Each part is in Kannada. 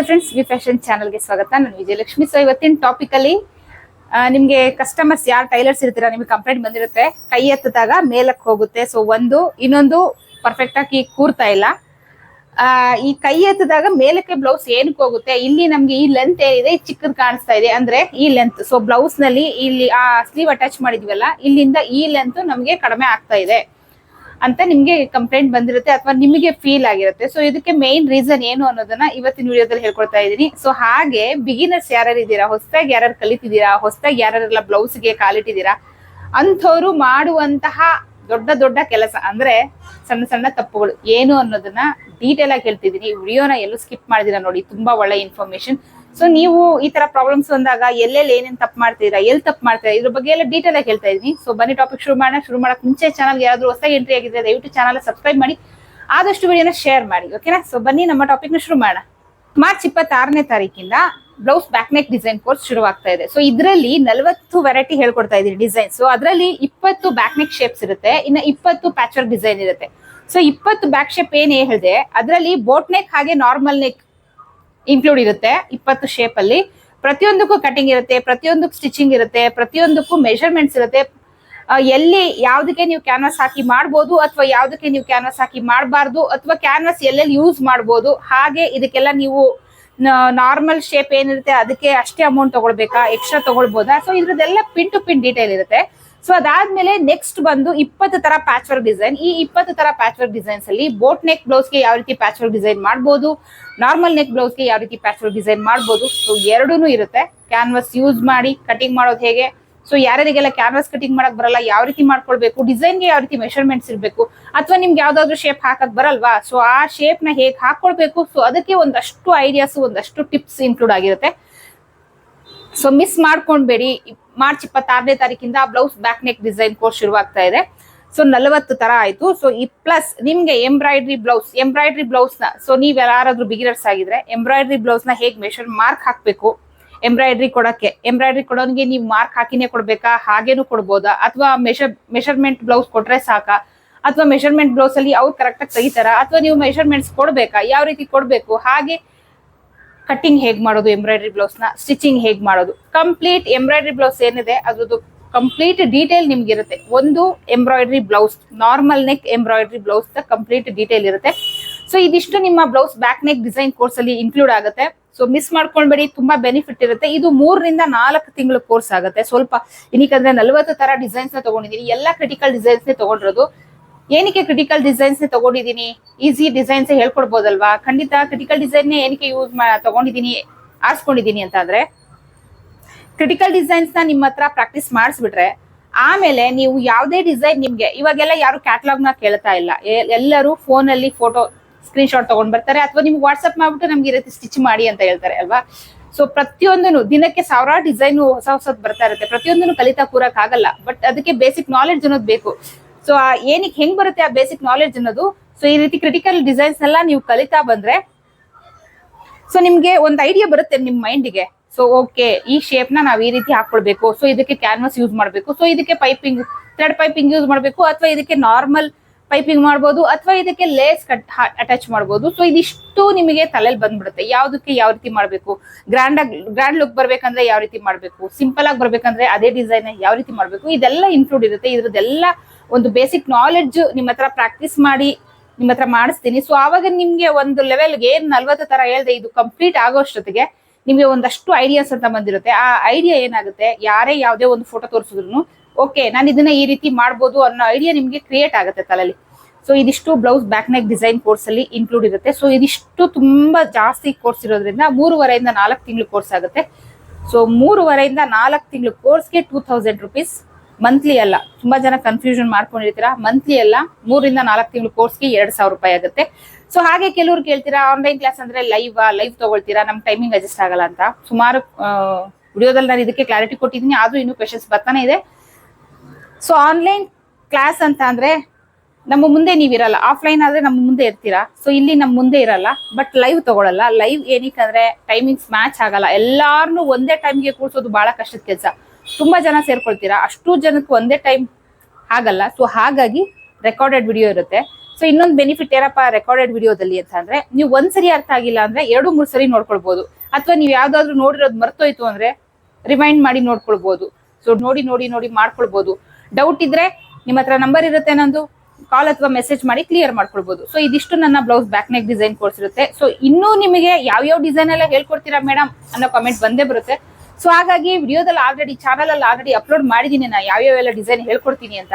ನಮಸ್ತೆ ಫ್ರೆಂಡ್ಸ್ ವಿ ಫ್ಯಾಷನ್ ಚಾನಲ್ಗೆ ಸ್ವಾಗತ. ನಾನು ವಿಜಯಲಕ್ಷ್ಮಿ. ಸೊ ಇವತ್ತಿನ ಟಾಪಿಕ್ ಅಲ್ಲಿ ಆ, ನಿಮ್ಗೆ ಕಸ್ಟಮರ್ಸ್ ಯಾರು ಟೈಲರ್ಸ್ ಇರ್ತೀರಾ ನಿಮ್ಗೆ ಕಂಪ್ಲೇಂಟ್ ಬಂದಿರುತ್ತೆ. ಕೈ ಎತ್ತಿದಾಗ ಮೇಲಕ್ಕೆ ಹೋಗುತ್ತೆ. ಸೊ ಒಂದು ಇನ್ನೊಂದು ಪರ್ಫೆಕ್ಟ್ ಆಗಿ ಕೂರ್ತಾ ಇಲ್ಲ. ಈ ಕೈ ಎತ್ತಿದಾಗ ಮೇಲಕ್ಕೆ ಬ್ಲೌಸ್ ಏನಕ್ಕೆ ಹೋಗುತ್ತೆ? ಇಲ್ಲಿ ನಮಗೆ ಈ ಲೆಂತ್ ಏನಿದೆ? ಚಿಕ್ಕದು ಕಾಣಿಸ್ತಾ ಇದೆ. ಅಂದ್ರೆ ಈ ಲೆಂತ್ ಸೊ ಬ್ಲೌಸ್ನಲ್ಲಿ ಇಲ್ಲಿ ಆ ಸ್ಲೀವ್ ಅಟ್ಯಾಚ್ ಮಾಡಿದ್ವಲ್ಲ ಇಲ್ಲಿಂದ ಈ ಲೆಂತ್ ನಮಗೆ ಕಡಿಮೆ ಆಗ್ತಾ ಇದೆ. ಅಂತ ನಿಮ್ಗೆ ಕಂಪ್ಲೇಂಟ್ ಬಂದಿರುತ್ತೆ ಅಥವಾ ನಿಮಗೆ ಫೀಲ್ ಆಗಿರುತ್ತೆ. ಸೊ ಇದಕ್ಕೆ ಮೇನ್ ರೀಸನ್ ಏನು ಅನ್ನೋದನ್ನ ಇವತ್ತಿನ ವಿಡಿಯೋದಲ್ಲಿ ಹೇಳ್ಕೊಡ್ತಾ ಇದ್ದೀನಿ. ಸೊ ಹಾಗೆ ಬಿಗಿನರ್ಸ್ ಯಾರ್ಯಾರು ಇದ್ದೀರಾ? ಹೊಸದಾಗಿ ಯಾರು ಕಲಿತಿದ್ದೀರಾ? ಹೊಸದಾಗಿ ಯಾರೆಲ್ಲ ಬ್ಲೌಸ್ಗೆ ಕಾಲಿಟ್ಟಿದ್ದೀರಾ? ಅಂಥವ್ರು ಮಾಡುವಂತಹ ದೊಡ್ಡ ದೊಡ್ಡ ಕೆಲಸ ಅಂದ್ರೆ ಸಣ್ಣ ಸಣ್ಣ ತಪ್ಪುಗಳು. ಏನು ಅನ್ನೋದನ್ನ ಡೀಟೇಲ್ ಆಗಿ ಹೇಳ್ತಿದ್ದೀನಿ. ವಿಡಿಯೋನ ಎಲ್ಲೂ ಸ್ಕಿಪ್ ಮಾಡಿದಿರ ನೋಡಿ. ತುಂಬಾ ಒಳ್ಳೆ ಇನ್ಫಾರ್ಮೇಶನ್ ಸೊ ನೀವು ಈ ತರ ಪ್ರಾಬ್ಲಮ್ಸ್ ಬಂದಾಗ ಎಲ್ಲೆಲ್ಲಿ ಏನೇನ್ ತಪ್ಪು ಮಾಡ್ತೀರಾ ಎಲ್ಲಿ ತಪ್ಪು ಮಾಡ್ತೀರಾ ಇದ್ರ ಬಗ್ಗೆ ಎಲ್ಲ ಡೀಟೇಲ್ ಆಗಿ ಹೇಳ್ತಾ ಇದೀನಿ ಸೊ ಬನ್ನಿ ಟಾಪಿಕ್ ಶುರು ಮಾಡೋಣ. ಶುರು ಮಾಡಕ್ ಮುಂಚೆ ಚಾನಲ್ ಯಾರಾದ್ರೂ ಹೊಸ ಎಂಟ್ರಿ ಆಗಿದ್ರೆ ದಯವಿಟ್ಟು ಚಾನಲ್ ಸಬ್ಸ್ಕ್ರೈಬ್ ಮಾಡಿ. ಆದಷ್ಟು ವಿಡಿಯೋನ ಶೇರ್ ಮಾಡಿ ಓಕೆನಾ ಸೊ ಬನ್ನಿ ನಮ್ಮ ಟಾಪಿಕ್ನ ಶುರು ಮಾಡೋಣ. ಮಾರ್ಚ್ ಇಪ್ಪತ್ತಾರನೇ ತಾರೀಕಿಂದ blouse back neck design course ಶುರುವಾಗ್ತಾ ಇದೆ. ಸೊ ಇದರಲ್ಲಿ ನಲವತ್ತು ವೆರೈಟಿ ಹೇಳ್ಕೊಡ್ತಾ ಇದೀನಿ ಡಿಸೈನ್ ಸೊ ಅದರಲ್ಲಿ ಇಪ್ಪತ್ತು ಬ್ಯಾಕ್ ನೆಕ್ ಶೇಪ್ಸ್ ಇರುತ್ತೆ, ಇನ್ನು ಇಪ್ಪತ್ತು ಪ್ಯಾಚರ್ ಡಿಸೈನ್ ಇರುತ್ತೆ. ಸೊ ಇಪ್ಪತ್ತು ಬ್ಯಾಕ್ ಶೇಪ್ ಏನ್ ಹೇಳಿದೆ, ಅದರಲ್ಲಿ ಬೋಟ್ ನೆಕ್ ಹಾಗೆ ನಾರ್ಮಲ್ ನೆಕ್ ಇನ್ಕ್ಲೂಡ್ ಇರುತ್ತೆ ಇಪ್ಪತ್ತು ಶೇಪ್ ಅಲ್ಲಿ. ಪ್ರತಿಯೊಂದಕ್ಕೂ ಕಟಿಂಗ್ ಇರುತ್ತೆ, ಪ್ರತಿಯೊಂದಕ್ಕೂ ಸ್ಟಿಚಿಂಗ್ ಇರುತ್ತೆ, ಪ್ರತಿಯೊಂದಕ್ಕೂ ಮೆಷರ್ಮೆಂಟ್ಸ್ ಇರುತ್ತೆ. ಎಲ್ಲಿ ಯಾವುದಕ್ಕೆ ನೀವು ಕ್ಯಾನ್ವಾಸ್ ಹಾಕಿ ಮಾಡ್ಬೋದು ಅಥವಾ ಯಾವುದಕ್ಕೆ ನೀವು ಕ್ಯಾನ್ವಾಸ್ ಹಾಕಿ ಮಾಡಬಾರ್ದು ಅಥವಾ ಕ್ಯಾನ್ವಾಸ್ ಎಲ್ಲೆಲ್ಲಿ ಯೂಸ್ ಮಾಡ್ಬೋದು, ಹಾಗೆ ಇದಕ್ಕೆಲ್ಲ ನೀವು ನಾರ್ಮಲ್ ಶೇಪ್ ಏನಿರುತ್ತೆ ಅದಕ್ಕೆ ಅಷ್ಟೇ ಅಮೌಂಟ್ ತಗೊಳ್ಬೇಕಾ ಎಕ್ಸ್ಟ್ರಾ ತಗೊಳ್ಬೋದಾ? ಸೊ ಇದ್ರದ್ದೆಲ್ಲ ಪಿನ್ ಟು ಪಿನ್ ಡೀಟೇಲ್ ಇರುತ್ತೆ. ಸೊ ಅದಾದ್ಮೇಲೆ ನೆಕ್ಸ್ಟ್ ಬಂದು ಇಪ್ಪತ್ತು ತರ ಪ್ಯಾಚ್ ವರ್ಕ್ ಡಿಸೈನ್ ಈ ಇಪ್ಪತ್ತು ತರ ಪ್ಯಾಚ್ ವರ್ಕ್ ಡಿಸೈನ್ಸ್ ಅಲ್ಲಿ ಬೋಟ್ ನೆಕ್ ಬ್ಲೌಸ್ಗೆ ಯಾವ ರೀತಿ ಪ್ಯಾಚ್ ವರ್ಕ್ ಡಿಸೈನ್ ಮಾಡ್ಬೋದು ನಾರ್ಮಲ್ ನೆಕ್ ಬ್ಲೌಸ್ಗೆ ಯಾವ ರೀತಿ ಪ್ಯಾಚ್ ವರ್ಕ್ ಡಿಸೈನ್ ಮಾಡ್ಬೋದು ಸೊ ಎರಡೂ ಇರುತ್ತೆ. ಕ್ಯಾನ್ವಾಸ್ ಯೂಸ್ ಮಾಡಿ ಕಟಿಂಗ್ ಮಾಡೋದು ಹೇಗೆ? ಸೊ ಯಾರ್ಯಾರಿಗೆಲ್ಲ ಕ್ಯಾನ್ವಾಸ್ ಕಟಿಂಗ್ ಮಾಡಕ್ ಬರಲ್ಲ, ಯಾವ ರೀತಿ ಮಾಡ್ಕೊಳ್ಬೇಕು ಡಿಸೈನ್ಗೆ ಯಾವ ರೀತಿ ಮೆಷರ್ಮೆಂಟ್ಸ್ ಇರಬೇಕು, ಅಥವಾ ನಿಮ್ಗೆ ಯಾವ್ದಾದ್ರು ಶೇಪ್ ಹಾಕಕ್ ಬರಲ್ವಾ? ಸೊ ಆ ಶೇಪ್ನ ಹೇಗೆ ಹಾಕೊಳ್ಬೇಕು? ಸೊ ಅದಕ್ಕೆ ಒಂದಷ್ಟು ಐಡಿಯಾಸ್ ಒಂದಷ್ಟು ಟಿಪ್ಸ್ ಇನ್ಕ್ಲೂಡ್ ಆಗಿರುತ್ತೆ. ಸೊ ಮಿಸ್ ಮಾಡ್ಕೊಂಡ್ಬೇಡಿ. ಮಾರ್ಚ್ ಇಪ್ಪತ್ತಾರನೇ ತಾರೀಕಿಂದ blouse back neck design course ಶುರುವಾಗ್ತಾ ಇದೆ. ಸೊ ನಲವತ್ತು ತರ ಆಯ್ತು. ಸೊ ಈ ಪ್ಲಸ್ ನಿಮ್ಗೆ ಎಂಬ್ರಾಯ್ಡ್ರಿ ಬ್ಲೌಸ್ ಎಂಬ್ರಾಯ್ಡ್ರಿ ಬ್ಲೌಸ್ನ ಸೊ ನೀವ್ ಯಾರಾದ್ರೂ ಬಿಗಿನರ್ಸ್ ಆಗಿದ್ರೆ ಎಂಬ್ರಾಯ್ಡ್ರಿ ಬ್ಲೌಸ್ನ ಹೇಗೆ ಮೆಷರ್ ಮಾರ್ಕ್ ಹಾಕ್ಬೇಕು? ಎಂಬ್ರಾಯ್ಡ್ರಿ ಕೊಡಕ್ಕೆ, ಎಂಬ್ರಾಯ್ಡ್ರಿ ಕೊಡೋನ್ಗೆ ನೀವು ಮಾರ್ಕ್ ಹಾಕಿನೇ ಕೊಡ್ಬೇಕಾ? ಹಾಗೇನು ಕೊಡ್ಬೋದಾ? ಅಥವಾ ಮೆಷರ್ ಮೆಷರ್ಮೆಂಟ್ ಬ್ಲೌಸ್ ಕೊಟ್ರೆ ಸಾಕಾ? ಅಥವಾ ಮೆಷರ್ಮೆಂಟ್ ಬ್ಲೌಸ್ ಅಲ್ಲಿ ಅವ್ರು ಕರೆಕ್ಟ್ ಆಗಿ ತೆಗಿತಾರ? ಅಥವಾ ನೀವು ಮೆಷರ್ಮೆಂಟ್ಸ್ ಕೊಡ್ಬೇಕಾ? ಯಾವ ರೀತಿ ಕೊಡ್ಬೇಕು? ಹಾಗೆ ಕಟ್ಟಿಂಗ್ ಹೇಗ್ ಮಾಡೋದು ಎಂಬ್ರಾಯ್ಡ್ರಿ ಬ್ಲೌಸ್ನ ಸ್ಟಿಚಿಂಗ್ ಹೇಗ್ ಮಾಡೋದು? ಕಂಪ್ಲೀಟ್ ಎಂಬ್ರಾಯ್ಡ್ರಿ ಬ್ಲೌಸ್ ಏನಿದೆ, ಅದ್ರದ್ದು ಕಂಪ್ಲೀಟ್ ಡೀಟೇಲ್ ನಿಮ್ಗೆ ಇರುತ್ತೆ ಒಂದು embroidery blouse normal neck embroidery blouse complete detail ಇರುತ್ತೆ. ಸೊ ಇದಿಷ್ಟು ನಿಮ್ಮ blouse back neck design course ಅಲ್ಲಿ ಇನ್ಕ್ಲೂಡ್ ಆಗುತ್ತೆ. ಸೊ ಮಿಸ್ ಮಾಡ್ಕೊಳ್ಬೇಡಿ, ತುಂಬಾ ಬೆನಿಫಿಟ್ ಇರುತ್ತೆ. ಇದು ಮೂರರಿಂದ ನಾಲ್ಕು ತಿಂಗಳ ಕೋರ್ಸ್ ಆಗುತ್ತೆ. ಸ್ವಲ್ಪ ಏನಕ್ಕಂದ್ರೆ ನಲವತ್ತು ತರ ಡಿಸೈನ್ಸ್ನ ತಗೊಂಡಿದ್ದೀನಿ ಎಲ್ಲ ಕ್ರಿಟಿಕಲ್ ಡಿಸೈನ್ಸ್ ನೇ ತಗೊಂಡಿರೋದು. ಏನಕ್ಕೆ ಕ್ರಿಟಿಕಲ್ ಡಿಸೈನ್ಸ್ ತಗೊಂಡಿದೀನಿ? ಈಸಿ ಡಿಸೈನ್ಸ್ ಹೇಳ್ಕೊಡ್ಬೋದಲ್ವಾ? ಖಂಡಿತ ಕ್ರಿಟಿಕಲ್ ಡಿಸೈನ್ ಏನಕ್ಕೆ ಯೂಸ್ ತಗೊಂಡಿದ್ದೀನಿ ಆರಿಸ್ಕೊಂಡಿದ್ದೀನಿ ಅಂತ ಅಂದ್ರೆ ಕ್ರಿಟಿಕಲ್ ಡಿಸೈನ್ಸ್ನ ನಿಮ್ಮ ಹತ್ರ ಪ್ರಾಕ್ಟೀಸ್ ಮಾಡಿಸ್ಬಿಟ್ರೆ, ಆಮೇಲೆ ನೀವು ಯಾವುದೇ ಡಿಸೈನ್ ನಿಮ್ಗೆ, ಇವಾಗೆಲ್ಲ ಯಾರು ಕ್ಯಾಟ್ಲಾಗ್ನ ಕೇಳ್ತಾ ಇಲ್ಲ. ಎಲ್ಲರೂ ಫೋನ್ ಅಲ್ಲಿ ಫೋಟೋ ಸ್ಕ್ರೀನ್ ಶಾಟ್ ತಗೊಂಡ್ ಬರ್ತಾರೆ, ಅಥವಾ ನಿಮ್ಗೆ ವಾಟ್ಸ್ಆಪ್ ಮಾಡ್ಬಿಟ್ಟು ನಮ್ಗೆ ಇರತ್ತೆ ಸ್ಟಿಚ್ ಮಾಡಿ ಅಂತ ಹೇಳ್ತಾರೆ, ಅಲ್ವಾ? ಸೊ ಪ್ರತಿಯೊಂದನ್ನು, ದಿನಕ್ಕೆ ಸಾವಿರಾರು ಡಿಸೈನ್ ಹೊಸ ಹೊಸದ್ ಬರ್ತಾ ಇರುತ್ತೆ. ಪ್ರತಿಯೊಂದನ್ನು ಕಲಿತಾ ಕೂರಕ್ ಆಗಲ್ಲ ಬಟ್ ಅದಕ್ಕೆ ಬೇಸಿಕ್ ನಾಲೆಡ್ಜ್ ಅನ್ನೋದು ಬೇಕು. ಸೊ ಏನಕ್ಕೆ ಹೆಂಗ್ ಬರುತ್ತೆ ಆ ಬೇಸಿಕ್ ನಾಲೆಡ್ಜ್ ಅನ್ನೋದು? ಸೊ ಈ ರೀತಿ ಕ್ರಿಟಿಕಲ್ ಡಿಸೈನ್ಸ್ ಎಲ್ಲ ನೀವು ಕಲಿತಾ ಬಂದ್ರೆ ಸೊ ನಿಮ್ಗೆ ಒಂದು ಐಡಿಯಾ ಬರುತ್ತೆ ನಿಮ್ ಮೈಂಡಿಗೆ ಸೊ ಓಕೆ ಈ ಶೇಪ್ನ ನಾವ್ ಈ ರೀತಿ ಹಾಕೊಳ್ಬೇಕು. ಸೊ ಇದಕ್ಕೆ ಕ್ಯಾನ್ವಾಸ್ ಯೂಸ್ ಮಾಡ್ಬೇಕು. ಸೊ ಇದಕ್ಕೆ ಪೈಪಿಂಗ್ ಥ್ರೆಡ್ ಪೈಪಿಂಗ್ ಯೂಸ್ ಮಾಡ್ಬೇಕು. ಅಥವಾ ಇದಕ್ಕೆ ನಾರ್ಮಲ್ ಪೈಪಿಂಗ್ ಮಾಡ್ಬೋದು ಅಥವಾ ಇದಕ್ಕೆ ಲೇಸ್ ಕಟ್ ಅಟ್ಯಾಚ್ ಮಾಡ್ಬೋದು. ಸೊ ಇದಿಷ್ಟು ನಿಮಗೆ ತಲೆಯಲ್ಲಿ ಬಂದ್ಬಿಡುತ್ತೆ. ಯಾವ್ದಕ್ಕೆ ಯಾವ ರೀತಿ ಮಾಡ್ಬೇಕು? ಗ್ರ್ಯಾಂಡ್ ಆಗಿ ಗ್ರ್ಯಾಂಡ್ ಲುಕ್ ಬರ್ಬೇಕಂದ್ರೆ ಯಾವ ರೀತಿ ಮಾಡ್ಬೇಕು? ಸಿಂಪಲ್ ಆಗಿ ಬರ್ಬೇಕಂದ್ರೆ ಅದೇ ಡಿಸೈನ್ ಯಾವ ರೀತಿ ಮಾಡ್ಬೇಕು? ಇದೆಲ್ಲ ಇನ್ಕ್ಲೂಡ್ ಇರುತ್ತೆ. ಇದ್ರದ್ದೆಲ್ಲ ಒಂದು ಬೇಸಿಕ್ ನಾಲೆಡ್ಜ್ ನಿಮ್ಮ ಹತ್ರ ಪ್ರಾಕ್ಟೀಸ್ ಮಾಡಿ ನಿಮ್ಮ ಹತ್ರ ಮಾಡಿಸ್ತೀನಿ. ಸೊ ಆವಾಗ ನಿಮ್ಗೆ ಒಂದು ಲೆವೆಲ್ಗೆ ಏನ್ ನಲ್ವತ್ತು ತರ ಹೇಳ್ದೆ ಇದು ಕಂಪ್ಲೀಟ್ ಆಗೋಷ್ಟೊತ್ತಿಗೆ ನಿಮ್ಗೆ ಒಂದಷ್ಟು ಐಡಿಯಾಸ್ ಅಂತ ಬಂದಿರುತ್ತೆ. ಆ ಐಡಿಯಾ ಏನಾಗುತ್ತೆ? ಯಾರೇ ಯಾವುದೇ ಒಂದು ಫೋಟೋ ತೋರಿಸಿದ್ರು ಓಕೆ, ನಾನು ಇದನ್ನ ಈ ರೀತಿ ಮಾಡ್ಬೋದು ಅನ್ನೋ ಐಡಿಯಾ ನಿಮ್ಗೆ ಕ್ರಿಯೇಟ್ ಆಗುತ್ತೆ ತಲೆಯಲ್ಲಿ ಸೊ ಇದಿಷ್ಟು blouse back neck design course ಅಲ್ಲಿ ಇನ್ಕ್ಲೂಡ್ ಇರುತ್ತೆ. ಸೊ ಇದಿಷ್ಟು ತುಂಬಾ ಜಾಸ್ತಿ ಕೋರ್ಸ್ ಇರೋದ್ರಿಂದ ಮೂರುವರೆಯಿಂದ ನಾಲ್ಕು ತಿಂಗಳು ಕೋರ್ಸ್ ಆಗುತ್ತೆ. ಸೊ ಮೂರುವರೆಯಿಂದ ನಾಲ್ಕು ತಿಂಗಳು ಕೋರ್ಸ್ಗೆ ಟೂ ತೌಸಂಡ್ ರುಪೀಸ್ ಮಂತ್ಲಿ ಅಲ್ಲ. ತುಂಬಾ ಜನ ಕನ್ಫ್ಯೂಷನ್ ಮಾಡ್ಕೊಂಡಿರ್ತೀರಾ? ಮಂತ್ಲಿ ಅಲ್ಲ, ಮೂರಿಂದ ನಾಲ್ಕು ತಿಂಗಳು ಕೋರ್ಸ್ಗೆ ಎರಡು ಸಾವಿರ ರೂಪಾಯಿ ಆಗುತ್ತೆ. ಸೊ ಹಾಗೆ ಕೆಲವ್ರು ಕೇಳ್ತೀರಾ ಆನ್ಲೈನ್ ಕ್ಲಾಸ್ ಅಂದ್ರೆ ಲೈವ್ ಲೈವ್ ತಗೊಳ್ತೀರಾ? ನಮ್ ಟೈಮಿಂಗ್ ಅಡ್ಜಸ್ಟ್ ಆಗಲ್ಲ ಅಂತ. ಸುಮಾರು ವಿಡಿಯೋದಲ್ಲಿ ನಾನು ಇದಕ್ಕೆ ಕ್ಲಾರಿಟಿ ಕೊಟ್ಟಿದ್ದೀನಿ. ಆದ್ರೂ ಇನ್ನೂ ಕ್ವೆಶನ್ಸ್ ಬರ್ತಾನೆ ಇದೆ. ಸೊ ಆನ್ಲೈನ್ ಕ್ಲಾಸ್ ಅಂತ ಅಂದ್ರೆ ನಮ್ಮ ಮುಂದೆ ನೀವಿರಲ್ಲ ಆಫ್ಲೈನ್ ಆದ್ರೆ ನಮ್ಮ ಮುಂದೆ ಇರ್ತೀರಾ? ಸೊ ಇಲ್ಲಿ ನಮ್ಮ ಮುಂದೆ ಇರಲ್ಲ. ಬಟ್ ಲೈವ್ ತಗೊಳಲ್ಲ. ಲೈವ್ ಏನಕ್ಕೆ ಟೈಮಿಂಗ್ಸ್ ಮ್ಯಾಚ್ ಆಗಲ್ಲ. ಎಲ್ಲಾರನು ಒಂದೇ ಟೈಮ್ಗೆ ಕೂರ್ಸೋದು ಬಹಳ ಕಷ್ಟದ ಕೆಲಸ. ತುಂಬಾ ಜನ ಸೇರ್ಕೊಳ್ತೀರಾ? ಅಷ್ಟು ಜನಕ್ಕೆ ಒಂದೇ ಟೈಮ್ ಆಗಲ್ಲ. ಸೊ ಹಾಗಾಗಿ ರೆಕಾರ್ಡೆಡ್ ವಿಡಿಯೋ ಇರುತ್ತೆ. ಸೊ ಇನ್ನೊಂದು ಬೆನಿಫಿಟ್ ಏನಪ್ಪ ರೆಕಾರ್ಡೆಡ್ ವಿಡಿಯೋದಲ್ಲಿ ಅಂತ ಅಂದ್ರೆ ನೀವು ಒಂದ್ಸರಿ ಅರ್ಥ ಆಗಿಲ್ಲ ಅಂದ್ರೆ ಎರಡು, ಮೂರು ಸರಿ ನೋಡ್ಕೊಳ್ಬಹುದು ಅಥವಾ ನೀವು ಯಾವ್ದಾದ್ರು ನೋಡಿರೋದು ಮರ್ತೋಯ್ತು ಅಂದ್ರೆ ರಿಮೈಂಡ್ ಮಾಡಿ ನೋಡ್ಕೊಳ್ಬಹುದು ಸೊ ನೋಡಿ ನೋಡಿ ನೋಡಿ ಮಾಡ್ಕೊಳ್ಬಹುದು ಡೌಟ್ ಇದ್ರೆ ನಿಮ್ಮ ಹತ್ರ ನಂಬರ್ ಇರುತ್ತೆ ನಂದು. ಕಾಲ್ ಅಥವಾ ಮೆಸೇಜ್ ಮಾಡಿ ಕ್ಲಿಯರ್ ಮಾಡ್ಕೊಳ್ಬಹುದು ಸೊ ಇದಿಷ್ಟು ನನ್ನ blouse back neck design course ಇರುತ್ತೆ. ಸೊ ಇನ್ನೂ ನಿಮಗೆ ಯಾವ ಯಾವ ಡಿಸೈನ್ ಎಲ್ಲ ಹೇಳ್ಕೊಡ್ತೀರಾ ಮೇಡಮ್ ಅನ್ನೋ ಕಮೆಂಟ್ ಬಂದೇ ಬರುತ್ತೆ. ಸೊ ಹಾಗಾಗಿ ವಿಡಿಯೋದಲ್ಲಿ ಆಲ್ರೆಡಿ ಚಾನಲ್ ಅಲ್ಲಿ ಆಲ್ರೆಡಿ ಅಪ್ಲೋಡ್ ಮಾಡಿದೀನಿ ನಾ ಯಾವ್ಯಾವೆಲ್ಲ ಡಿಸೈನ್ ಹೇಳ್ಕೊಡ್ತೀನಿ ಅಂತ.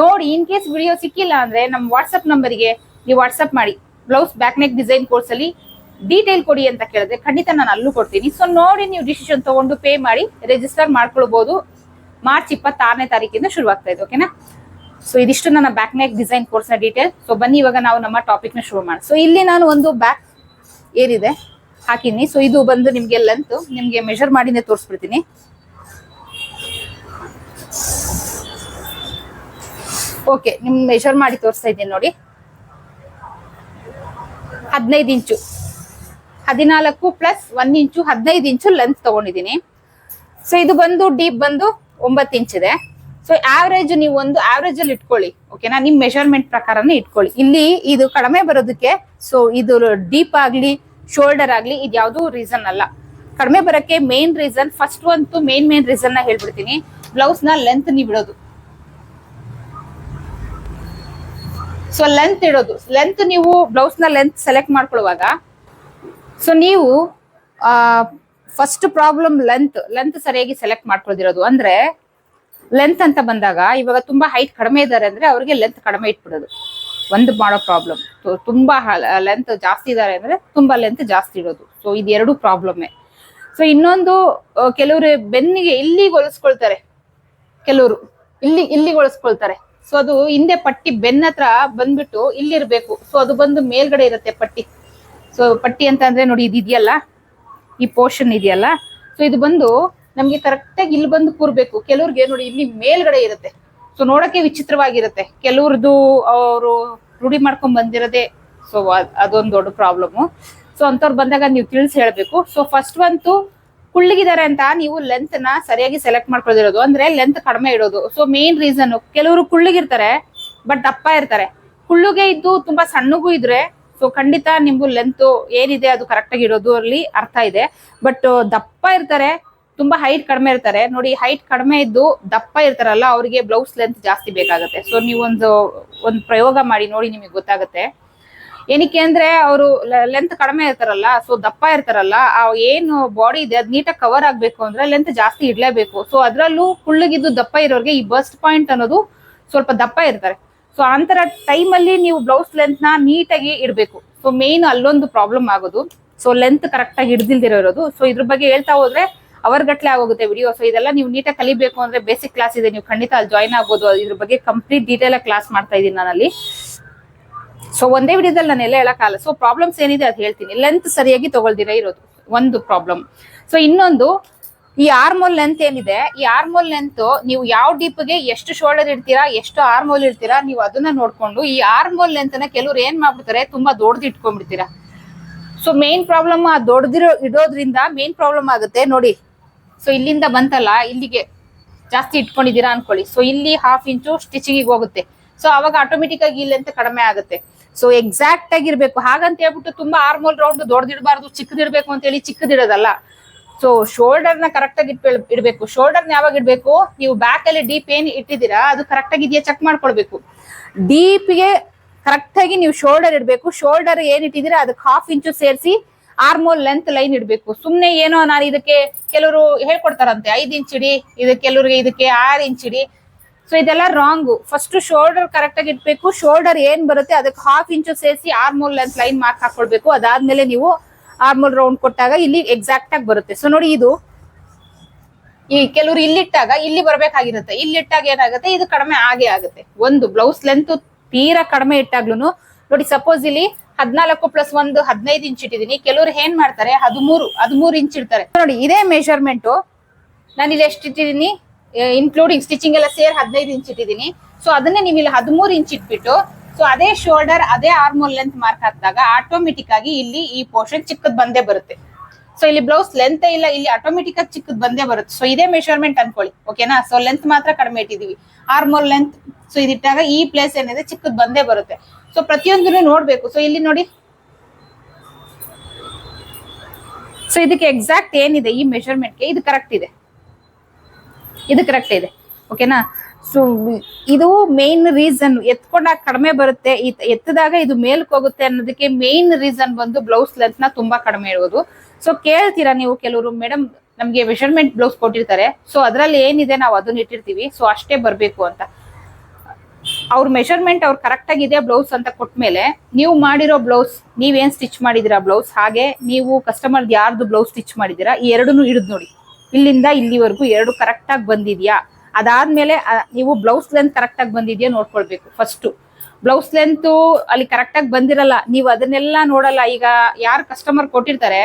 ನೋಡಿ ಇನ್ ಕೇಸ್ ವಿಡಿಯೋ ಸಿಕ್ಕಿಲ್ಲ ಅಂದ್ರೆ ನಮ್ಮ ವಾಟ್ಸ್ಆಪ್ ನಂಬರ್ಗೆ ನೀವು ವಾಟ್ಸ್ಆಪ್ ಮಾಡಿ. Blouse back neck design course ಅಲ್ಲಿ ಡೀಟೇಲ್ ಕೊಡಿ ಅಂತ ಕೇಳಿದ್ರೆ ಖಂಡಿತ ನಾನು ಅಲ್ಲೂ ಕೊಡ್ತೀನಿ. ಸೊ ನೋಡಿ ನೀವು ಡಿಸಿಷನ್ ತಗೊಂಡು ಪೇ ಮಾಡಿ ರಿಜಿಸ್ಟರ್ ಮಾಡ್ಕೊಳ್ಬಹುದು ಮಾರ್ಚ್ ಇಪ್ಪತ್ತಾರನೇ ತಾರೀಕಿಂದ ಶುರುವಾಗ್ತಾ ಇದೆ ಓಕೆನಾ ಸೊ ಇದಿಷ್ಟು ನನ್ನ ಬ್ಯಾಕ್ ನೆಕ್ ಡಿಸೈನ್ ಕೋರ್ಸ್ನ ಡೀಟೇಲ್ ಸೊ ಬನ್ನಿ ಇವಾಗ ನಾವು ನಮ್ಮ ಟಾಪಿಕ್ನ ಶುರು ಮಾಡಿ ಸೊ ಇಲ್ಲಿ ನಾನು ಒಂದು ಬ್ಯಾಕ್ ಏನಿದೆ ಹಾಕಿನಿ ಸೊ ಇದು ಬಂದು ನಿಮ್ಗೆ ಲೆಂತ್ ನಿಮ್ಗೆ ಮೆಷರ್ ಮಾಡಿನೇ ತೋರಿಸ್ಬಿಡ್ತೀನಿ. ಓಕೆ ನಿಮ್ ಮೆಷರ್ ಮಾಡಿ ತೋರಿಸ್ತಾ ಇದ್ದೀನಿ ನೋಡಿ. ಹದಿನೈದು ಇಂಚು. ಹದಿನಾಲ್ಕು ಪ್ಲಸ್ ಒಂದ್ ಇಂಚು ಹದಿನೈದು ಇಂಚು ಲೆಂತ್ ತಗೊಂಡಿದ್ದೀನಿ. ಸೊ ಇದು ಬಂದು ಡೀಪ್ ಬಂದು ಒಂಬತ್ತು ಇಂಚ್ ಇದೆ. ಸೊ ಆವ್ರೇಜ್ ನೀವು ಒಂದು ಆವ್ರೇಜ್ ಅಲ್ಲಿ ಇಟ್ಕೊಳ್ಳಿ ಓಕೆನಾ ನಿಮ್ ಮೆಷರ್ಮೆಂಟ್ ಪ್ರಕಾರನೇ ಇಟ್ಕೊಳ್ಳಿ. ಇಲ್ಲಿ ಇದು ಕಡಿಮೆ ಬರೋದಕ್ಕೆ ಸೊ ಇದು ಡೀಪ್ ಆಗ್ಲಿ ಶೋಲ್ಡರ್ ಆಗ್ಲಿ ಇದು ಯಾವ್ದು ರೀಸನ್ ಅಲ್ಲ. ಕಡಿಮೆ ಬರೋಕ್ಕೆ ಮೇನ್ ರೀಸನ್ ಫಸ್ಟ್ ಒಂದು ಮೇನ್ ಮೇನ್ ರೀಸನ್ನ ಹೇಳ್ಬಿಡ್ತೀನಿ. ಬ್ಲೌಸ್ನ ಲೆಂತ್ ನೀವು ಬಿಡೋದು ಸೊ ಲೆಂತ್ ಇಡೋದು. ಲೆಂತ್ ನೀವು ಬ್ಲೌಸ್ನ ಲೆಂತ್ ಸೆಲೆಕ್ಟ್ ಮಾಡ್ಕೊಳ್ಳುವಾಗ ಸೊ ನೀವು ಫಸ್ಟ್ ಪ್ರಾಬ್ಲಮ್ ಲೆಂತ್ ಲೆಂತ್ ಸರಿಯಾಗಿ ಸೆಲೆಕ್ಟ್ ಮಾಡ್ಕೊಳ್ದಿರೋದು. ಅಂದ್ರೆ ಲೆಂತ್ ಅಂತ ಬಂದಾಗ ಇವಾಗ ತುಂಬಾ ಹೈಟ್ ಕಡಿಮೆ ಇದ್ದಾರೆ ಅಂದ್ರೆ ಅವ್ರಿಗೆ ಲೆಂತ್ ಕಡಿಮೆ ಇಟ್ಬಿಡೋದು. ಒಂದು ಮಾಡೋ ಪ್ರಾಬ್ಲಮ್ ತುಂಬಾ ಲೆಂತ್ ಜಾಸ್ತಿ ಇದ್ದಾರೆ ಅಂದ್ರೆ ತುಂಬಾ ಲೆಂತ್ ಜಾಸ್ತಿ ಇಡೋದು. ಸೊ ಇದು ಎರಡು ಪ್ರಾಬ್ಲಮ್ಮೆ ಸೊ ಇನ್ನೊಂದು ಕೆಲವರು ಬೆನ್ನಿಗೆ ಇಲ್ಲಿ ಹೊಲಿಸ್ಕೊಳ್ತಾರೆ ಕೆಲವರು ಇಲ್ಲಿ ಇಲ್ಲಿ ಹೊಲಿಸ್ಕೊಳ್ತಾರೆ ಸೊ ಅದು ಹಿಂದೆ ಪಟ್ಟಿ ಬೆನ್ನ ಹತ್ರ ಬಂದ್ಬಿಟ್ಟು ಇಲ್ಲಿರ್ಬೇಕು ಸೊ ಅದು ಬಂದು ಮೇಲ್ಗಡೆ ಇರುತ್ತೆ ಪಟ್ಟಿ. ಸೊ ಪಟ್ಟಿ ಅಂತ ಅಂದ್ರೆ ನೋಡಿ ಇದಿದೆಯಲ್ಲ ಈ ಪೋರ್ಷನ್ ಇದೆಯಲ್ಲ? ಸೊ ಇದು ಬಂದು ನಮಗೆ ಕರೆಕ್ಟ್ ಆಗಿ ಇಲ್ಲಿ ಬಂದು ಕೂರ್ಬೇಕು. ಕೆಲವ್ರಿಗೆ ನೋಡಿ, ಇಲ್ಲಿ ಮೇಲ್ಗಡೆ ಇರುತ್ತೆ. ಸೊ ನೋಡಕ್ಕೆ ವಿಚಿತ್ರವಾಗಿರುತ್ತೆ. ಕೆಲವ್ರದ್ದು ಅವರು ರೂಢಿ ಮಾಡ್ಕೊಂಡ್ ಬಂದಿರೋದೇ ಸೊ ಅದೊಂದು ದೊಡ್ಡ ಪ್ರಾಬ್ಲಮ್ ಸೊ ಅಂತವ್ರು ಬಂದಾಗ ನೀವು ತಿಳಿಸಿ ಹೇಳ್ಬೇಕು. ಸೊ ಫಸ್ಟ್ ಬಂತು ಕುಳ್ಳಿಗಿದ್ದಾರೆ ಅಂತ ನೀವು ಲೆಂತ್ನ ಸರಿಯಾಗಿ ಸೆಲೆಕ್ಟ್ ಮಾಡ್ಕೊಳ್ದಿರೋದು. ಅಂದ್ರೆ ಲೆಂತ್ ಕಡಿಮೆ ಇಡೋದು. ಸೊ ಮೇನ್ ರೀಸನ್ ಕೆಲವರು ಕುಳ್ಳಿಗಿರ್ತಾರೆ ಬಟ್ ದಪ್ಪ ಇರ್ತಾರೆ. ಕುಳ್ಳುಗೆ ಇದ್ದು ತುಂಬಾ ಸಣ್ಣಗೂ ಇದ್ರೆ ಸೊ ಖಂಡಿತ ನಿಮ್ಗೂ ಲೆಂತ್ ಏನಿದೆ ಅದು ಕರೆಕ್ಟ್ ಆಗಿ ಇಡೋದು ಅಲ್ಲಿ ಅರ್ಥ ಇದೆ. ಬಟ್ ದಪ್ಪ ಇರ್ತಾರೆ, ತುಂಬಾ ಹೈಟ್ ಕಡಿಮೆ ಇರ್ತಾರೆ. ನೋಡಿ ಹೈಟ್ ಕಡಿಮೆ ಇದ್ದು ದಪ್ಪ ಇರ್ತಾರಲ್ಲ, ಅವರಿಗೆ ಬ್ಲೌಸ್ ಲೆಂತ್ ಜಾಸ್ತಿ ಬೇಕಾಗುತ್ತೆ. ಸೊ ನೀವೊಂದು, ಒಂದು ಪ್ರಯೋಗ ಮಾಡಿ ನೋಡಿ ನಿಮಗೆ ಗೊತ್ತಾಗುತ್ತೆ. ಏನಕ್ಕೆ ಅಂದ್ರೆ, ಅವರು ಲೆಂತ್ ಕಡಿಮೆ ಇರ್ತಾರಲ್ಲ ಸೊ ದಪ್ಪ ಇರ್ತಾರಲ್ಲ, ಆ ಏನು ಬಾಡಿ ಇದೆ, ಅದ್ ನೀಟಾಗಿ ಕವರ್ ಆಗ್ಬೇಕು ಅಂದ್ರೆ ಲೆಂತ್ ಜಾಸ್ತಿ ಇಡ್ಲೇಬೇಕು. ಸೊ ಅದ್ರಲ್ಲೂ ಕುಳ್ಳಗಿದ್ದು ದಪ್ಪ ಇರೋರಿಗೆ ಈ ಬಸ್ಟ್ ಪಾಯಿಂಟ್ ಅನ್ನೋದು ಸ್ವಲ್ಪ ದಪ್ಪ ಇರ್ತಾರೆ. ಸೊ ಆಂತರ ಟೈಮ್ ಅಲ್ಲಿ ನೀವು ಬ್ಲೌಸ್ ಲೆಂತ್ನ ನೀಟಾಗಿ ಇಡಬೇಕು. ಸೊ ಮೇನ್ ಅಲ್ಲೊಂದು ಪ್ರಾಬ್ಲಮ್ ಆಗೋದು. ಸೊ ಲೆಂತ್ ಕರೆಕ್ಟ್ ಆಗಿ ಹಿಡ್ದಿಲ್ದಿರೋ ಇರೋದು. ಸೊ ಇದ್ರ ಬಗ್ಗೆ ಹೇಳ್ತಾ ಹೋದ್ರೆ ಅವರ್ ಗಟ್ಲೆ ಆಗೋಗುತ್ತೆ ವಿಡಿಯೋ ಸೊ ಇದೆಲ್ಲ ನೀವು ನೀಟಾಗಿ ಕಲಿಬೇಕು ಅಂದ್ರೆ ಬೇಸಿಕ್ ಕ್ಲಾಸ್ ಇದೆ. ನೀವು ಖಂಡಿತ ಅಲ್ಲಿ ಜಾಯ್ನ್ ಆಗ್ಬೋದು. ಇದ್ರ ಬಗ್ಗೆ ಕಂಪ್ಲೀಟ್ ಡೀಟೇಲ್ ಆಗಿ ಕ್ಲಾಸ್ ಮಾಡ್ತಾ ಇದ್ದೀನಿ ನಾನಲ್ಲಿ. ಸೊ ಒಂದೇ ವಿಡಿಯೋದಲ್ಲಿ ನಾನು ಎಲ್ಲ ಹೇಳಕ್ಕಾಗಲ್ಲ ಸೊ ಪ್ರಾಬ್ಲಮ್ಸ್ ಏನಿದೆ ಅದು ಹೇಳ್ತೀನಿ. ಲೆಂತ್ ಸರಿಯಾಗಿ ತಗೊಳ್ದಿರ ಇರೋದು. ಒಂದು ಪ್ರಾಬ್ಲಮ್ ಸೊ ಇನ್ನೊಂದು ಈ ಆರ್ಮೋಲ್ ಲೆಂತ್ ಏನಿದೆ, ಈ ಆರ್ಮೋಲ್ ಲೆಂತ್ ನೀವು ಯಾವ ಡೀಪ್ಗೆ ಎಷ್ಟು ಶೋಲ್ಡರ್ ಇಡ್ತೀರಾ, ಎಷ್ಟು ಆರ್ಮೋಲ್ ಇಡ್ತೀರಾ, ನೀವು ಅದನ್ನ ನೋಡ್ಕೊಂಡು ಈ ಆರ್ಮೋಲ್ ಲೆಂತ್ನ ಕೆಲವ್ರು ಏನ್ ಮಾಡ್ಬಿಡ್ತಾರೆ, ತುಂಬಾ ದೊಡ್ಡದು ಇಟ್ಕೊಂಡ್ಬಿಡ್ತೀರಾ. ಸೊ ಮೇನ್ ಪ್ರಾಬ್ಲಮ್ ಆ ದೊಡ್ಡದಿರೋ ಇಡೋದ್ರಿಂದ ಮೇನ್ ಪ್ರಾಬ್ಲಮ್ ಆಗುತ್ತೆ, ನೋಡಿ. ಸೊ ಇಲ್ಲಿಂದ ಬಂತಲ್ಲ, ಇಲ್ಲಿಗೆ ಜಾಸ್ತಿ ಇಟ್ಕೊಂಡಿದ್ದೀರಾ ಅನ್ಕೊಳ್ಳಿ. ಸೊ ಇಲ್ಲಿ ಹಾಫ್ ಇಂಚು ಸ್ಟಿಚಿಂಗ್ ಹೋಗುತ್ತೆ. ಸೊ ಅವಾಗ ಆಟೋಮೆಟಿಕ್ ಆಗಿ ಇಲ್ಲಿ ಅಂತ ಕಡಿಮೆ ಆಗುತ್ತೆ. ಸೊ ಎಕ್ಸಾಕ್ಟ್ ಆಗಿರ್ಬೇಕು ಹಾಗಂತ ಹೇಳ್ಬಿಟ್ಟು ತುಂಬಾ ಆರ್ಮೋಲ್ ರೌಂಡ್ ದೊಡ್ಡದಿಡಬಾರ್ದು, ಚಿಕ್ಕದಿಡ್ಬೇಕು ಅಂತ ಹೇಳಿ ಚಿಕ್ಕದಿಡೋದಲ್ಲ. ಸೊ ಶೋಲ್ಡರ್ನ ಕರೆಕ್ಟ್ ಆಗಿ ಇಡಬೇಕು. ಶೋಲ್ಡರ್ ಯಾವಾಗ ಇಡಬೇಕು? ನೀವು ಬ್ಯಾಕ್ ಅಲ್ಲಿ ಡೀಪ್ ಏನ್ ಇಟ್ಟಿದ್ದೀರಾ, ಅದು ಕರೆಕ್ಟ್ ಆಗಿ ಇದೆಯಾ ಚೆಕ್ ಮಾಡ್ಕೊಳ್ಬೇಕು. ಡೀಪ್ಗೆ ಕರೆಕ್ಟ್ ಆಗಿ ನೀವು ಶೋಲ್ಡರ್ ಇಡಬೇಕು. ಶೋಲ್ಡರ್ ಏನ್ ಇಟ್ಟಿದ್ದೀರಾ, ಅದಕ್ಕೆ ಹಾಫ್ ಇಂಚು ಸೇರಿಸಿ ಆರ್ಮೋಲ್ ಲೆಂತ್ ಲೈನ್ ಇಡಬೇಕು. ಸುಮ್ನೆ ಏನೋ ನಾನು ಇದಕ್ಕೆ ಕೆಲವರು ಹೇಳ್ಕೊಡ್ತಾರಂತೆ, ಐದ್ ಇಂಚ್ ಇಡಿ, ಇದಕ್ಕೆ ಕೆಲವರಿಗೆ ಇದಕ್ಕೆ ಆರ್ ಇಂಚ್ ಇಡಿ. ಸೊ ಇದೆಲ್ಲ ರಾಂಗ್ ಫಸ್ಟ್ ಶೋಲ್ಡರ್ ಕರೆಕ್ಟ್ ಆಗಿ ಇಟ್ಬೇಕು ಶೋಲ್ಡರ್ ಏನ್ ಬರುತ್ತೆ, ಅದಕ್ಕೆ ಹಾಫ್ ಇಂಚು ಸೇರಿಸಿ ಆರ್ಮೋಲ್ ಲೆಂತ್ ಲೈನ್ ಮಾರ್ಕ್ ಹಾಕೊಳ್ಬೇಕು. ಅದಾದ್ಮೇಲೆ ನೀವು ಆರ್ಮೋಲ್ ರೌಂಡ್ ಕೊಟ್ಟಾಗ ಇಲ್ಲಿ ಎಕ್ಸಾಕ್ಟ್ ಆಗಿ ಬರುತ್ತೆ. ಸೊ ನೋಡಿ ಇದು. ಈ ಕೆಲವರು ಇಲ್ಲಿಟ್ಟಾಗ ಇಲ್ಲಿ ಬರ್ಬೇಕಾಗಿರುತ್ತೆ. ಇಲ್ಲಿಟ್ಟಾಗ ಏನಾಗುತ್ತೆ? ಇದು ಕಡಿಮೆ ಆಗೇ ಆಗುತ್ತೆ. ಒಂದು ಬ್ಲೌಸ್ ಲೆಂತ್ ತೀರಾ ಕಡಿಮೆ ಇಟ್ಟಾಗ್ಲೂ ನೋಡಿ ಸಪೋಸ್ ಇಲ್ಲಿ ಹದಿನಾಲ್ಕು ಪ್ಲಸ್ ಒಂದು ಹದಿನೈದು ಇಂಚ್ ಇಟ್ಟಿದೀನಿ ಕೆಲವರು ಏನ್ ಮಾಡ್ತಾರೆ? ಹದಿಮೂರು ಹದಿಮೂರು ಇಂಚ್ ಇಡ್ತಾರೆ. ನೋಡಿ ಇದೇ ಮೆಷರ್ಮೆಂಟ್ ನಾನು ಇಲ್ಲಿ ಎಷ್ಟು ಇಟ್ಟಿದ್ದೀನಿ? ಇನ್ಕ್ಲೂಡಿಂಗ್ ಸ್ಟಿಚಿಂಗ್ ಎಲ್ಲ ಸೇರಿ ಹದಿನೈದು ಇಂಚ್ ಇಟ್ಟಿದ್ದೀನಿ. ಸೊ ಅದನ್ನೇ ನೀವು ಇಲ್ಲಿ ಹದಿಮೂರು ಇಂಚ್ ಇಟ್ಬಿಟ್ಟು ಸೊ ಅದೇ ಶೋಲ್ಡರ್ ಅದೇ ಆರ್ಮೋಲ್ ಲೆಂತ್ ಮಾರ್ಕ್ ಹಾಕಿದಾಗ ಆಟೋಮೆಟಿಕ್ ಆಗಿ ಇಲ್ಲಿ ಈ ಪೋರ್ಷನ್ ಚಿಕ್ಕದ್ ಬಂದೇ ಬರುತ್ತೆ. ಸೊ ಇಲ್ಲಿ ಬ್ಲೌಸ್ ಲೆಂತ್ ಇಲ್ಲ, ಇಲ್ಲಿ ಆಟೋಮೆಟಿಕ್ ಆಗಿ ಚಿಕ್ಕದ್ ಬಂದೇ ಬರುತ್ತೆ. ಸೊ ಇದೇ ಮೆಷರ್ಮೆಂಟ್ ಅನ್ಕೊಳ್ಳಿ ಓಕೆನಾ ಸೊ ಲೆಂತ್ ಮಾತ್ರ ಕಡಿಮೆ ಇಟ್ಟಿದೀವಿ. ಆರ್ಮೋಲ್ ಲೆಂತ್ ಸೊ ಇದಿಟ್ಟಾಗ ಈ ಪ್ಲೇಸ್ ಏನಿದೆ ಚಿಕ್ಕದ್ ಬಂದೇ ಬರುತ್ತೆ. ಸೊ ಪ್ರತಿಯೊಂದನ್ನು ನೋಡ್ಬೇಕು. ಸೊ ಇಲ್ಲಿ ನೋಡಿ. ಸೊ ಇದಕ್ಕೆ ಎಕ್ಸಾಕ್ಟ್ ಏನಿದೆ ಈ ಮೆಷರ್ಮೆಂಟ್ಗೆ ಇದು ಕರೆಕ್ಟ್ ಇದೆ. ಇದು ಕರೆಕ್ಟ್ ಇದೆ ಓಕೆನಾ ಸೊ ಇದು ಮೇನ್ ರೀಸನ್ ಎತ್ಕೊಂಡಾಗ ಕಡಿಮೆ ಬರುತ್ತೆ ಎತ್ತದಾಗ ಇದು ಮೇಲ್ಕ್ ಹೋಗುತ್ತೆ ಅನ್ನೋದಕ್ಕೆ ಮೇನ್ ರೀಸನ್ ಬಂದು ಬ್ಲೌಸ್ ಲೆಂತ್ನ ತುಂಬಾ ಕಡಿಮೆ ಇರೋದು. ಸೊ ಕೇಳ್ತೀರಾ ನೀವು ಕೆಲವರು? ಮೇಡಮ್ ನಮ್ಗೆ ಮೆಷರ್ಮೆಂಟ್ ಬ್ಲೌಸ್ ಕೊಟ್ಟಿರ್ತಾರೆ. ಸೊ ಅದ್ರಲ್ಲಿ ಏನಿದೆ ನಾವು ಅದನ್ನ ಇಟ್ಟಿರ್ತೀವಿ. ಸೊ ಅಷ್ಟೇ ಬರಬೇಕು ಅಂತ. ಅವ್ರ ಮೆಷರ್ಮೆಂಟ್ ಅವ್ರು ಕರೆಕ್ಟ್ ಆಗಿದೆ ಬ್ಲೌಸ್ ಅಂತ ಕೊಟ್ಮೇಲೆ, ನೀವು ಮಾಡಿರೋ ಬ್ಲೌಸ್ ನೀವೇನ್ ಸ್ಟಿಚ್ ಮಾಡಿದಿರಾ ಬ್ಲೌಸ್ ಹಾಗೆ ನೀವು ಕಸ್ಟಮರ್ ಯಾರ್ದು ಬ್ಲೌಸ್ ಸ್ಟಿಚ್ ಮಾಡಿದಿರಾ ಈ ಎರಡನ್ನೂ ಹಿಡಿದು ನೋಡಿ. ಇಲ್ಲಿಂದ ಇಲ್ಲಿವರೆಗೂ ಎರಡು ಕರೆಕ್ಟ್ ಆಗಿ ಬಂದಿದ್ಯಾ? ಅದಾದ್ಮೇಲೆ ನೀವು ಬ್ಲೌಸ್ ಲೆಂತ್ ಕರೆಕ್ಟ್ ಆಗಿ ಬಂದಿದ್ಯಾ ನೋಡ್ಕೊಳ್ಬೇಕು ಫಸ್ಟ್ ಬ್ಲೌಸ್ ಲೆಂತ್ ಅಲ್ಲಿ ಕರೆಕ್ಟ್ ಆಗಿ ಬಂದಿರಲ್ಲ, ನೀವು ಅದನ್ನೆಲ್ಲ ನೋಡಲ್ಲ. ಈಗ ಯಾರು ಕಸ್ಟಮರ್ ಕೊಟ್ಟಿರ್ತಾರೆ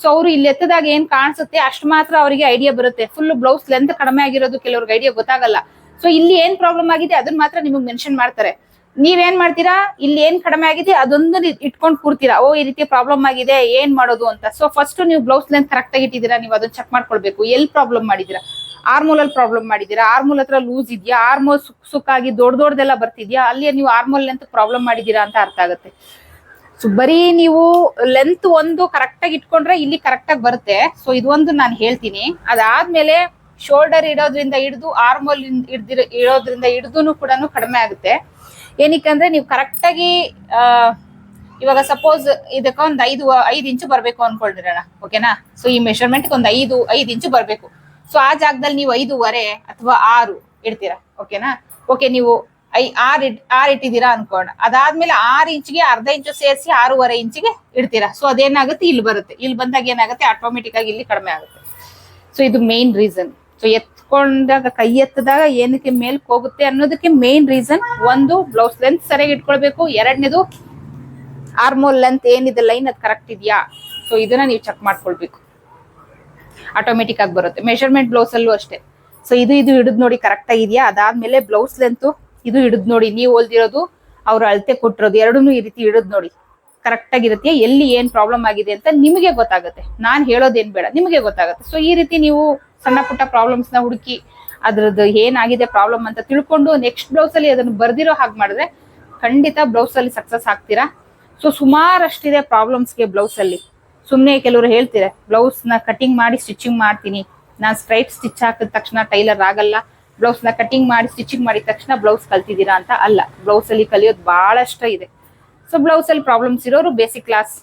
ಸೊ ಅವರು ಇಲ್ಲಿ ಎತ್ತದಾಗ ಏನ್ ಕಾಣಿಸುತ್ತೆ, ಅಷ್ಟು ಮಾತ್ರ ಅವರಿಗೆ ಐಡಿಯಾ ಬರುತ್ತೆ. ಫುಲ್ ಬ್ಲೌಸ್ ಲೆಂತ್ ಕಡಿಮೆ ಆಗಿರೋದು ಕೆಲವ್ರಿಗೆ ಐಡಿಯಾ ಗೊತ್ತಾಗಲ್ಲ. ಸೊ ಇಲ್ಲಿ ಏನ್ ಪ್ರಾಬ್ಲಮ್ ಆಗಿದೆ ಅದನ್ನ ಮಾತ್ರ ನಿಮಗೆ ಮೆನ್ಷನ್ ಮಾಡ್ತಾರೆ. ನೀವೇನ್ ಮಾಡ್ತೀರಾ? ಇಲ್ಲಿ ಏನ್ ಕಡಿಮೆ ಆಗಿದೆ ಅದೊಂದು ಇಟ್ಕೊಂಡು ಕೂರ್ತೀರಾ. ಓ, ಈ ರೀತಿ ಪ್ರಾಬ್ಲಮ್ ಆಗಿದೆ, ಏನ್ ಮಾಡೋದು ಅಂತ. ಸೊ ಫಸ್ಟ್ ನೀವು ಬ್ಲೌಸ್ ಲೆಂತ್ ಕರೆಕ್ಟ್ ಆಗಿ ಇಟ್ಟಿದ್ದೀರಾ, ನೀವು ಅದನ್ನ ಚೆಕ್ ಮಾಡ್ಕೊಳ್ಬೇಕು. ಎಲ್ಲಿ ಪ್ರಾಬ್ಲಮ್ ಮಾಡಿದೀರಾ ಆರ್ಮೋಲ್ ಅಲ್ಲಿ ಪ್ರಾಬ್ಲಮ್ ಮಾಡಿದೀರಾ ಆರ್ಮೋಲ್ ಹತ್ರ ಲೂಸ್ ಇದೆಯಾ? ಆರ್ಮೋಲ್ ಸುಕ್, ಸುಕ್ಕಾಗಿ ದೊಡ್ಡ ದೊಡ್ಡದೆಲ್ಲ ಬರ್ತಿದ್ಯಾ? ಅಲ್ಲಿ ನೀವು ಆರ್ಮೋಲ್ ಲೆಂತ್ ಪ್ರಾಬ್ಲಮ್ ಮಾಡಿದೀರಾ ಅಂತ ಅರ್ಥ ಆಗುತ್ತೆ. ಸೊ ಬರೀ ನೀವು ಲೆಂತ್ ಒಂದು ಕರೆಕ್ಟ್ ಆಗಿ ಇಟ್ಕೊಂಡ್ರೆ ಇಲ್ಲಿ ಕರೆಕ್ಟ್ ಆಗಿ ಬರುತ್ತೆ. ಸೊ ಇದೊಂದು ನಾನು ಹೇಳ್ತೀನಿ. ಅದಾದ್ಮೇಲೆ ಶೋಲ್ಡರ್ ಇಡೋದ್ರಿಂದ ಹಿಡಿದು ಆರ್ಮೋಲ್ ಹಿಡ್ದಿರ ಇಡೋದ್ರಿಂದ ಹಿಡಿದು ಕೂಡ ಕಡಿಮೆ ಆಗುತ್ತೆ. ಏನಕ್ಕಂದ್ರೆ ನೀವು ಕರೆಕ್ಟಾಗಿ ಇವಾಗ ಸಪೋಸ್ ಇದಕ್ಕೆ ಒಂದು ಐದು ಐದು ಇಂಚು ಬರಬೇಕು ಅನ್ಕೊಂಡಿರೋಣ ಓಕೆನಾ ಸೊ ಈ ಮೆಷರ್ಮೆಂಟ್ ಒಂದು ಐದು ಐದು ಇಂಚು ಬರಬೇಕು. ಸೊ ಆ ಜಾಗದಲ್ಲಿ ನೀವು ಐದೂವರೆ ಅಥವಾ ಆರು ಇಡ್ತೀರಾ ಓಕೆನಾ ಓಕೆ ನೀವು ಐ, ಆರ್ ಇಟ್ ಆರ್ ಇಟ್ಟಿದ್ದೀರಾ ಅನ್ಕೋಣ. ಅದಾದ್ಮೇಲೆ ಆರು ಇಂಚಿಗೆ ಅರ್ಧ ಇಂಚು ಸೇರಿಸಿ ಆರೂವರೆ ಇಂಚಿಗೆ ಇಡ್ತೀರಾ. ಸೊ ಅದೇನಾಗುತ್ತೆ? ಇಲ್ಲಿ ಬರುತ್ತೆ. ಇಲ್ಲಿ ಬಂದಾಗ ಏನಾಗುತ್ತೆ? ಆಟೋಮೆಟಿಕ್ ಆಗಿ ಇಲ್ಲಿ ಕಡಿಮೆ ಆಗುತ್ತೆ. ಸೊ ಇದು ಮೇನ್ ರೀಸನ್ ಸೊ ಎತ್ಕೊಂಡಾಗ ಕೈ ಎತ್ತದಾಗ ಏನಕ್ಕೆ ಮೇಲ್ಕ್ ಹೋಗುತ್ತೆ ಅನ್ನೋದಕ್ಕೆ ಮೇನ್ ರೀಸನ್ ಒಂದು ಬ್ಲೌಸ್ ಲೆಂತ್ ಸರಿಯಾಗಿ ಇಟ್ಕೊಳ್ಬೇಕು. ಎರಡನೇದು ಆರ್ಮೋಲ್ ಲೆಂತ್ ಏನಿದೆ ಲೈನ್ ಅದು ಕರೆಕ್ಟ್ ಇದೆಯಾ? ಸೊ ಇದನ್ನ ನೀವು ಚೆಕ್ ಮಾಡ್ಕೊಳ್ಬೇಕು. ಆಟೋಮೆಟಿಕ್ ಆಗಿ ಬರುತ್ತೆ. ಮೆಷರ್ಮೆಂಟ್ ಬ್ಲೌಸ್ ಅಲ್ಲೂ ಅಷ್ಟೇ. ಸೊ ಇದು ಇದು ಹಿಡಿದ್ ನೋಡಿ ಕರೆಕ್ಟ್ ಆಗಿದೆಯಾ? ಅದಾದ್ಮೇಲೆ ಬ್ಲೌಸ್ ಲೆಂತ್ ಇದು ಹಿಡಿದ್ ನೋಡಿ. ನೀವು ಹೊಲ್ದಿರೋದು ಅವ್ರ ಅಳತೆ ಕೊಟ್ಟಿರೋದು ಎರಡೂ ಈ ರೀತಿ ಹಿಡಿದ್ ನೋಡಿ. ಕರೆಕ್ಟ್ ಆಗಿರುತ್ತೆ ಎಲ್ಲಿ ಏನ್ ಪ್ರಾಬ್ಲಮ್ ಆಗಿದೆ ಅಂತ ನಿಮಗೆ ಗೊತ್ತಾಗುತ್ತೆ. ನಾನು ಹೇಳೋದೇನ್ ಬೇಡ, ನಿಮಗೆ ಗೊತ್ತಾಗುತ್ತೆ. ಸೊ ಈ ರೀತಿ ನೀವು ಸಣ್ಣ ಪುಟ್ಟ ಪ್ರಾಬ್ಲಮ್ಸ್ನ ಹುಡುಕಿ ಅದ್ರದ್ದು ಏನಾಗಿದೆ ಪ್ರಾಬ್ಲಮ್ ಅಂತ ತಿಳ್ಕೊಂಡು ನೆಕ್ಸ್ಟ್ ಬ್ಲೌಸ್ ಅಲ್ಲಿ ಅದನ್ನು ಬರ್ದಿರೋ ಹಾಗೆ ಮಾಡಿದ್ರೆ ಖಂಡಿತ ಬ್ಲೌಸ್ ಅಲ್ಲಿ ಸಕ್ಸಸ್ ಆಗ್ತೀರಾ? ಸೊ ಸುಮಾರಷ್ಟಿದೆ ಪ್ರಾಬ್ಲಮ್ಸ್ಗೆ ಬ್ಲೌಸ್ ಅಲ್ಲಿ. ಸುಮ್ಮನೆ ಕೆಲವರು ಹೇಳ್ತೀರ ಬ್ಲೌಸ್ನ ಕಟಿಂಗ್ ಮಾಡಿ ಸ್ಟಿಚಿಂಗ್ ಮಾಡ್ತೀನಿ. ನಾನು ಸ್ಟ್ರೈಟ್ ಸ್ಟಿಚ್ ಹಾಕಿದ ತಕ್ಷಣ ಟೈಲರ್ ಆಗಲ್ಲ. ಬ್ಲೌಸ್ನ ಕಟಿಂಗ್ ಮಾಡಿ ಸ್ಟಿಚಿಂಗ್ ಮಾಡಿದ ತಕ್ಷಣ ಬ್ಲೌಸ್ ಕಲ್ತಿದ್ದೀರಾ ಅಂತ ಅಲ್ಲ. ಬ್ಲೌಸ್ ಅಲ್ಲಿ ಕಲಿಯೋದು ಬಹಳಷ್ಟ ಇದೆ. ಸೊ ಬ್ಲೌಸ್ ಅಲ್ಲಿ ಪ್ರಾಬ್ಲಮ್ಸ್ ಇರೋರು ಬೇಸಿಕ್ ಕ್ಲಾಸ್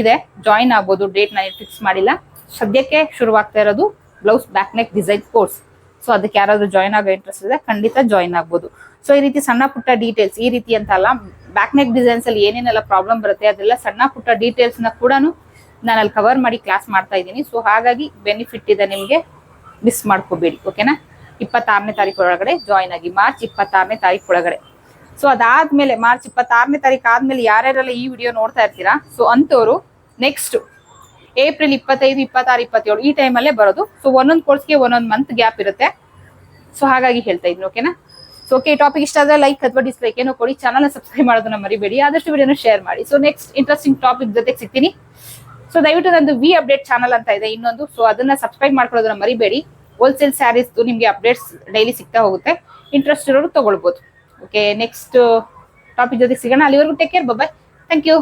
ಇದೆ. ಜಾಯಿನ್ ಆಗ್ಬೋದು ಡೇಟ್ ನಾನು ಫಿಕ್ಸ್ ಮಾಡಿಲ್ಲ. ಸದ್ಯಕ್ಕೆ ಶುರುವಾಗ್ತಾ ಇರೋದು blouse back neck design course. So ಅದಕ್ಕೆ ಯಾರಾದ್ರೂ ಜಾಯಿನ್ ಆಗೋ ಇಂಟ್ರೆಸ್ಟ್ ಇದೆ ಖಂಡಿತ ಜಾಯಿನ್ ಆಗ್ಬೋದು. ಸೊ ಈ ರೀತಿ ಸಣ್ಣ ಪುಟ್ಟ ಡೀಟೇಲ್ಸ್ ಈ ರೀತಿ ಅಂತ ಅಲ್ಲ, ಬ್ಯಾಕ್ ನೆಕ್ ಡಿಸೈನ್ಸ್ ಅಲ್ಲಿ ಏನೇನೆಲ್ಲ ಪ್ರಾಬ್ಲಮ್ ಬರುತ್ತೆ, ಅದೆಲ್ಲ ಸಣ್ಣ ಪುಟ್ಟ ಡೀಟೇಲ್ಸ್ನ ಕೂಡ ನಾನು ಅಲ್ಲಿ ಕವರ್ ಮಾಡಿ ಕ್ಲಾಸ್ ಮಾಡ್ತಾ ಇದ್ದೀನಿ. ಸೊ ಹಾಗಾಗಿ ಬೆನಿಫಿಟ್ ಇದೆ ನಿಮಗೆ ಮಿಸ್ ಮಾಡ್ಕೋಬೇಡಿ ಓಕೆನಾ ಇಪ್ಪತ್ತಾರನೇ ತಾರೀಕು ಒಳಗಡೆ ಜಾಯಿನ್ ಆಗಿ ಮಾರ್ಚ್ ಇಪ್ಪತ್ತಾರನೇ ತಾರೀಕು ಒಳಗಡೆ. ಸೊ ಅದಾದ್ಮೇಲೆ ಮಾರ್ಚ್ ಇಪ್ಪತ್ತಾರನೇ ತಾರೀಕು ಆದ್ಮೇಲೆ ಯಾರ್ಯಾರೆಲ್ಲ ಈ ವಿಡಿಯೋ ನೋಡ್ತಾ ಇರ್ತೀರಾ? ಸೊ ಅಂತವರು ನೆಕ್ಸ್ಟ್ ಏಪ್ರಿಲ್ ಇಪ್ಪತ್ತೈದು, ಇಪ್ಪತ್ತಾರು, ಇಪ್ಪತ್ತೇಳು ಈ ಟೈಮಲ್ಲೇ ಬರೋದು. ಸೊ ಒಂದೊಂದು ಕೋರ್ಸ್ಗೆ ಒಂದೊಂದು ಮಂತ್ ಗ್ಯಾಪ್ ಇರುತ್ತೆ. ಸೊ ಹಾಗಾಗಿ ಹೇಳ್ತಾ ಇದ್ದೀನಿ ಓಕೆನಾ ಸೊ ಓಕೆ ಟಾಪಿಕ್ ಇಷ್ಟ ಆದ್ರೆ ಲೈಕ್ ಅಥವಾ ಡಿಸ್ಲೈಕ್ ಏನೋ ಕೊಡಿ. ಚಾನಲ್ ಸಬ್ಸ್ಕ್ರೈಬ್ ಮಾಡೋದನ್ನ ಮರಿಬೇಡಿ. ಆದಷ್ಟು ವಿಡಿಯೋನ ಶೇರ್ ಮಾಡಿ. ಸೊ ನೆಕ್ಸ್ಟ್ ಇಂಟ್ರೆಸ್ಟಿಂಗ್ ಟಾಪಿಕ್ ಜೊತೆಗೆ ಸಿಗ್ತೀನಿ. ಸೊ ದಯವಿಟ್ಟು ನಂದು ವಿ ಅಪ್ಡೇಟ್ ಚಾನಲ್ ಅಂತ ಇದೆ ಇನ್ನೊಂದು. ಸೊ ಅದನ್ನ ಸಬ್ಸ್ಕ್ರೈಬ್ ಮಾಡ್ಕೊಳ್ಳೋದನ್ನ ಮರಿಬೇಡಿ. ಹೋಲ್ಸೇಲ್ ಸ್ಯಾರೀಸ್ ನಿಮಗೆ ಅಪ್ಡೇಟ್ಸ್ ಡೈಲಿ ಸಿಗ್ತಾ ಹೋಗುತ್ತೆ. ಇಂಟ್ರೆಸ್ಟ್ ಇರೋರು ತಗೊಳ್ಬೋದು. ಓಕೆ ನೆಕ್ಸ್ಟ್ ಟಾಪಿಕ್ ಜೊತೆಗೆ ಸಿಗೋಣ. ಅಲ್ಲಿವರೆಗೂ take care bye thank you